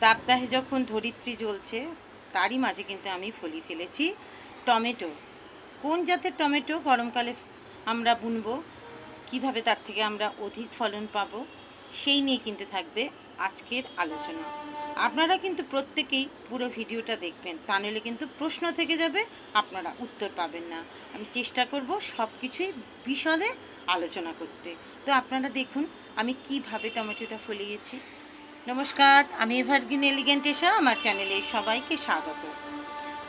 তাপদাহে যখন ধরিত্রী জ্বলছে, তারই মাঝে কিন্তু আমি ফলি ফেলেছি টমেটো। কোন জাতের টমেটো গরমকালে আমরা বুনবো? কীভাবে তার থেকে আমরা অধিক ফলন পাব? সেই নিয়ে কিন্তু থাকবে আজকের আলোচনা। আপনারা কিন্তু প্রত্যেকেই পুরো ভিডিওটা দেখবেন। তা নইলে কিন্তু প্রশ্ন থেকে যাবে, আপনারা উত্তর পাবেন না। আমি চেষ্টা করব সব কিছুই বিশদে আলোচনা করতে। তো আপনারা দেখুন, আমি কীভাবে টমেটোটা ফলিয়েছি। নমস্কার, আমি এভারগ্রিন এলিগেন্ট এসা আমার চ্যানেলে সবাইকে স্বাগত।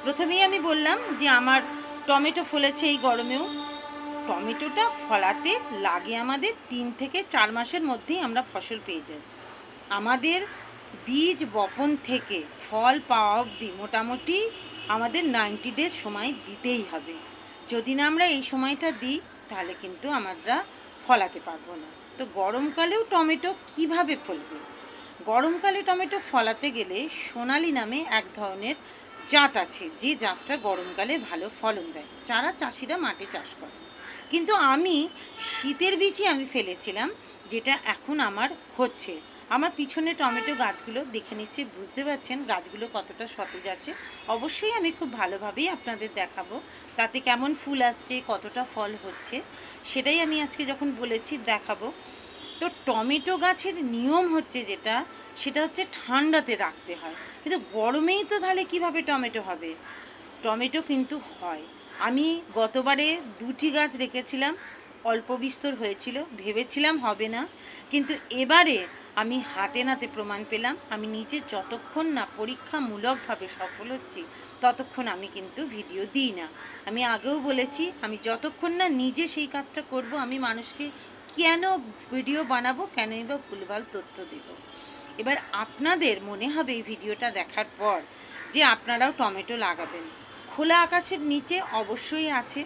প্রথমেই আমি বললাম যে আমার টমেটো ফলেছে এই গরমেও। টমেটোটা ফলাতে লাগে আমাদের তিন থেকে চার মাসের মধ্যেই আমরা ফসল পেয়ে যাই। আমাদের বীজ বপন থেকে ফল পাওয়া অবধি মোটামুটি আমাদের নাইনটি ডেজ সময় দিতেই হবে। যদি না আমরা এই সময়টা দিই, তাহলে কিন্তু আমরা ফলাতে পারব না। তো গরমকালেও টমেটো কীভাবে ফলবে? গরমকালে টমেটো ফলাতে গেলে সোনালি নামে এক ধরনের জাত আছে, যে জাতটা গরমকালে ভালো ফলন দেয়। যারা চাষিরা মাঠে চাষ করে। কিন্তু আমি শীতের বীজই আমি ফেলেছিলাম, যেটা এখন আমার হচ্ছে। আমার পিছনে টমেটো গাছগুলো দেখে নিশ্চয়ই বুঝতে পারছেন গাছগুলো কতটা সতেজ আছে। অবশ্যই আমি খুব ভালোভাবেই আপনাদের দেখাবো, তাতে কেমন ফুল আসছে, কতটা ফল হচ্ছে, সেটাই আমি আজকে যখন বলেছি দেখাবো। তো টমেটো গাছের নিয়ম হচ্ছে যেটা, সেটা হচ্ছে ঠান্ডাতে রাখতে হয়। কিন্তু গরমেই তো তাহলে কীভাবে টমেটো হবে? টমেটো কিন্তু হয়। আমি গতবারে দুটি গাছ রেখেছিলাম, অল্প বিস্তর হয়েছিল, ভেবেছিলাম হবে না। কিন্তু এবারে আমি হাতে নাতে প্রমাণ পেলাম, আমি নিজে যতক্ষণ না পরীক্ষামূলকভাবে সফল হচ্ছি, ততক্ষণ আমি কিন্তু ভিডিও দিই না। আমি আগেও বলেছি, আমি যতক্ষণ না নিজে সেই কাজটা করব, আমি মানুষকে কেন ভিডিও বানাবো? কেনই বা ভুলভাল তথ্য দেব এবার আপনাদের মনে হবে এই ভিডিওটা দেখার পর যে আপনারাও টমেটো লাগাবেন। খোলা আকাশের নিচে অবশ্যই আছে।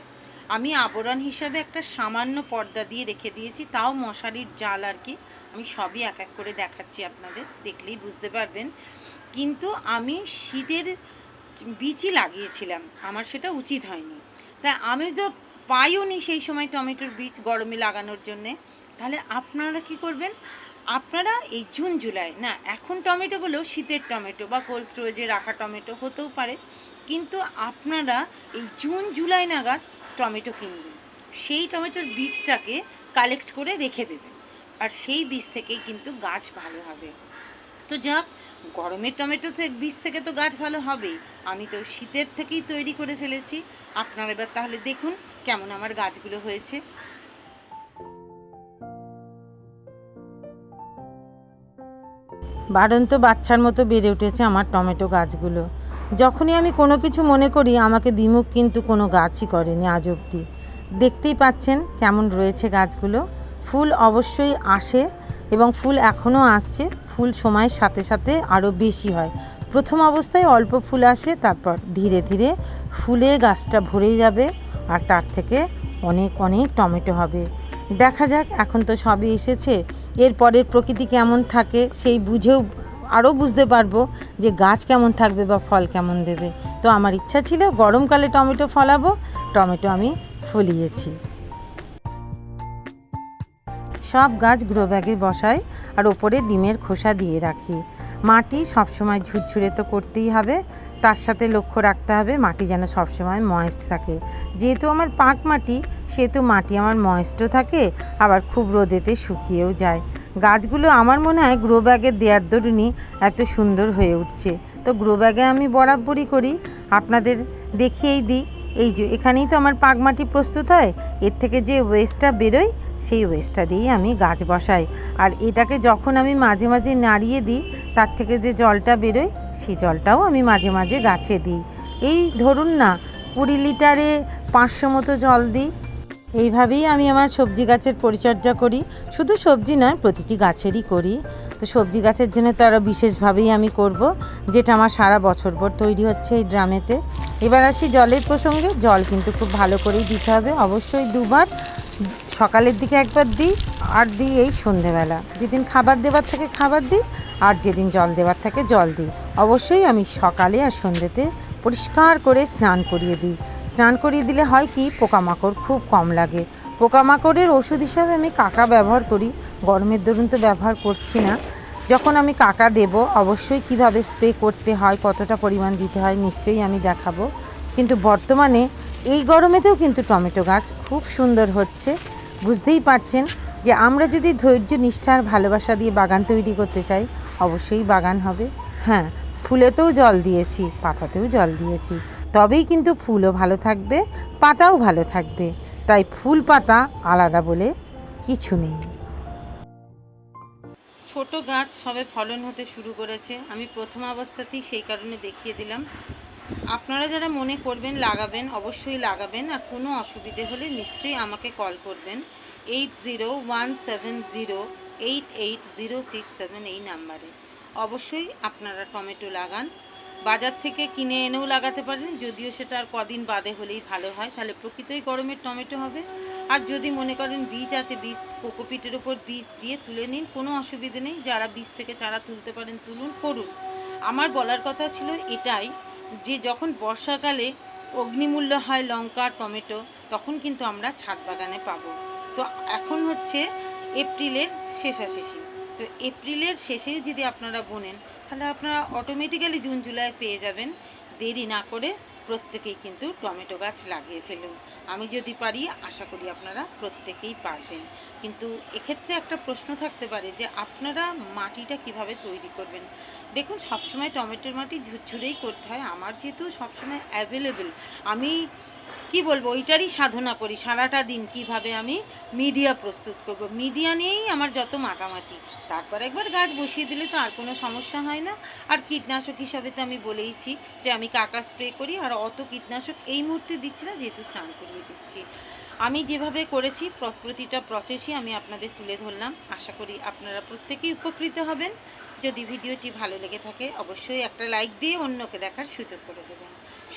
আমি আবরণ হিসাবে একটা সামান্য পর্দা দিয়ে রেখে দিয়েছি, তাও মশারির জাল আর কি। আমি সবই এক এক করে দেখাচ্ছি আপনাদের, দেখলেই বুঝতে পারবেন। কিন্তু আমি শীতের বীজই লাগিয়েছিলাম, আমার সেটা উচিত হয়নি। তাই আমি তো পাইও নি সেই সময় টমেটোর বীজ গরমে লাগানোর জন্যে, তাহলে আপনারা কি করবেন? আপনারা এই জুন, জুলাই, না, এখন টমেটোগুলো শীতের টমেটো বা কোল্ড স্টোরেজে রাখা টমেটো হতেও পারে, কিন্তু আপনারা এই জুন, জুলাই নাগাদ টমেটো কিনবেন। সেই টমেটোর বীজটাকে কালেক্ট করে রেখে দেবেন, আর সেই বীজ থেকেই কিন্তু গাছ ভালো হবে। তো যাক, গরমের টমেটো থেকে বীজ থেকে তো গাছ ভালো হবেই। আমি তো শীতের থেকেই তৈরি করে ফেলেছি। আপনারা এবার তাহলে দেখুন কেমন আমার গাছগুলো হয়েছে। বাড়ন্ত বাচ্চার মতো বেড়ে উঠেছে আমার টমেটো গাছগুলো। যখনই আমি কোনো কিছু মনে করি, আমাকে বিমুখ কিন্তু কোনো গাছই করেনি আজ অবধি। দেখতেই পাচ্ছেন কেমন রয়েছে গাছগুলো। ফুল অবশ্যই আসে এবং ফুল এখনও আসছে। ফুল সময়ের সাথে সাথে আরও বেশি হয়। প্রথম অবস্থায় অল্প ফুল আসে, তারপর ধীরে ধীরে ফুলে গাছটা ভরে যাবে। আর তার থেকে অনেক অনেক টমেটো হবে। দেখা যাক, এখন তো সবই এসেছে। এরপরের প্রকৃতি কেমন থাকে, সেই বুঝেও আরও বুঝতে পারব যে গাছ কেমন থাকবে বা ফল কেমন দেবে। তো আমার ইচ্ছা ছিল গরমকালে টমেটো ফলাবো, টমেটো আমি ফলিয়েছি। সব গাছ গ্রো ব্যাগে বসাই আর ওপরে ডিমের খোসা দিয়ে রাখি। মাটি সবসময় ঝুরঝুরে তো করতেই হবে তার সাথে লক্ষ্য রাখতে হবে, মাটি যেন সবসময় ময়েস্ট থাকে। যেহেতু আমার পাক মাটি, সেহেতু মাটি আমার ময়েস্টও থাকে, আবার খুব রোদেতে শুকিয়েও যায়। গাছগুলো আমার মনে হয় গ্রো ব্যাগের দেওয়ার দরুনই এত সুন্দর হয়ে উঠছে। তো গ্রো ব্যাগে আমি বরাবরই করি। আপনাদের দেখিয়েই দিই। এই যে, এখানেই তো আমার পাক মাটি প্রস্তুত হয়। এর থেকে যে ওয়েস্টটা বেরোয় সেই ওয়েস্টটা দিয়েই আমি গাছ বসাই। আর এটাকে যখন আমি মাঝে মাঝে নাড়িয়ে দিই, তার থেকে যে জলটা বেরোয়, সেই জলটাও আমি মাঝে মাঝে গাছে দিই। এই ধরুন না, কুড়ি লিটারে পাঁচশো মতো জল দিই। এইভাবেই আমি আমার সবজি গাছের পরিচর্যা করি। শুধু সবজি নয়, প্রতিটি গাছেরই করি। তো সবজি গাছের জন্য তো আরও বিশেষভাবেই আমি করব, যেটা আমার সারা বছর পর তৈরি হচ্ছে এই ড্রামেতে। এবার আসি জলের প্রসঙ্গে। জল কিন্তু খুব ভালো করেই দিতে হবে। অবশ্যই দুবার সকালের দিকে একবার দিই আর দিই এই সন্ধেবেলা। যেদিন খাবার দেবার থাকে খাবার দিই আর যেদিন জল দেবার থাকে জল দিই। অবশ্যই আমি সকালে আর সন্ধ্যেতে পরিষ্কার করে স্নান করিয়ে দিই। স্নান করিয়ে দিলে হয় কি, পোকামাকড় খুব কম লাগে। পোকামাকড়ের ওষুধ হিসাবে আমি কাকা ব্যবহার করি। গরমের দরুন তো ব্যবহার করছি না। যখন আমি কাকা দেব, অবশ্যই কীভাবে স্প্রে করতে হয়, কতটা পরিমাণ দিতে হয় নিশ্চয়ই আমি দেখাবো। কিন্তু বর্তমানে এই গরমেতেও কিন্তু টমেটো গাছ খুব সুন্দর হচ্ছে। বুঝতেই পারছেন যে আমরা যদি ধৈর্য, নিষ্ঠার ভালোবাসা দিয়ে বাগান তৈরি করতে চাই, অবশ্যই বাগান হবে। হ্যাঁ ফুলেতেও জল দিয়েছি, পাতাতেও জল দিয়েছি। তবেই কিন্তু ফুলও ভালো থাকবে, পাতাও ভালো থাকবে। তাই ফুল, পাতা আলাদা বলে কিছু নেই। ছোট গাছ সবে ফলন হতে শুরু করেছে। আমি প্রথম অবস্থাতেই সেই কারণে দেখিয়ে দিলাম। আপনারা যারা মনে করবেন লাগাবেন, অবশ্যই লাগাবেন আর কোনো অসুবিধে হলে নিশ্চয়ই আমাকে কল করবেন। Eight zero one seven zero eight eight zero six seven এই নাম্বারে। অবশ্যই আপনারা টমেটো লাগান। বাজার থেকে কিনে এনেও লাগাতে পারেন, যদিও সেটা আর কদিন বাদে হলেই ভালো হয়। তাহলে প্রকৃতই গরমের টমেটো হবে। আর যদি মনে করেন বীজ আছে, বীজ, কোকোপিটের ওপর বীজ দিয়ে তুলে নিন, কোনো অসুবিধে নেই। যারা বীজ থেকে চারা তুলতে পারেন, তুলুন, করুন। আমার বলার কথা ছিল এটাই যে যখন বর্ষাকালে অগ্নিমূল্য হয় লঙ্কা টমেটো, তখন কিন্তু আমরা ছাদ বাগানে পাব। তো এখন হচ্ছে এপ্রিলের শেষাশেষি। তো এপ্রিলের শেষেই যদি আপনারা বোনেন, তাহলে আপনারা অটোমেটিক্যালি জুন, জুলাই পেয়ে যাবেন। দেরি না করে প্রত্যেকেই কিন্তু টমেটো গাছ লাগিয়ে ফেলুন। আমি যদি পারি, আশা করি আপনারা প্রত্যেকেই পারবেন। কিন্তু এক্ষেত্রে একটা প্রশ্ন থাকতে পারে যে, আপনারা মাটিটা কীভাবে তৈরি করবেন? দেখুন, সবসময় টমেটোর মাটি ঝুরঝুরেই করতে হয়। আমার যেহেতু সবসময় অ্যাভেলেবেল আমি কি বলব, ওইটারই সাধনা করি। সারাটা দিন কীভাবে আমি মিডিয়া প্রস্তুত করব? মিডিয়া নিয়েই আমার যত মাতামাতি। তারপর একবার গাছ বসিয়ে দিলে তো আর কোনো সমস্যা হয় না। আর কীটনাশক হিসাবে তো আমি বলেইছি যে, আমি কাকা স্প্রে করি আর অত কীটনাশক এই মুহূর্তে দিচ্ছি না, যেহেতু স্নান করিয়ে দিচ্ছি। আমি যেভাবে করেছি প্র- প্রতিটা প্রসেসই আমি আপনাদের তুলে ধরলাম। আশা করি আপনারা প্রত্যেকেই উপকৃত হবেন। যদি ভিডিওটি ভালো লেগে থাকে, অবশ্যই একটা লাইক দিয়ে অন্যকে দেখার সুযোগ করে দেবেন।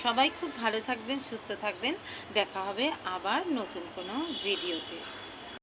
সবাই খুব ভালো থাকবেন, সুস্থ থাকবেন। দেখা হবে আবার নতুন কোনো ভিডিওতে।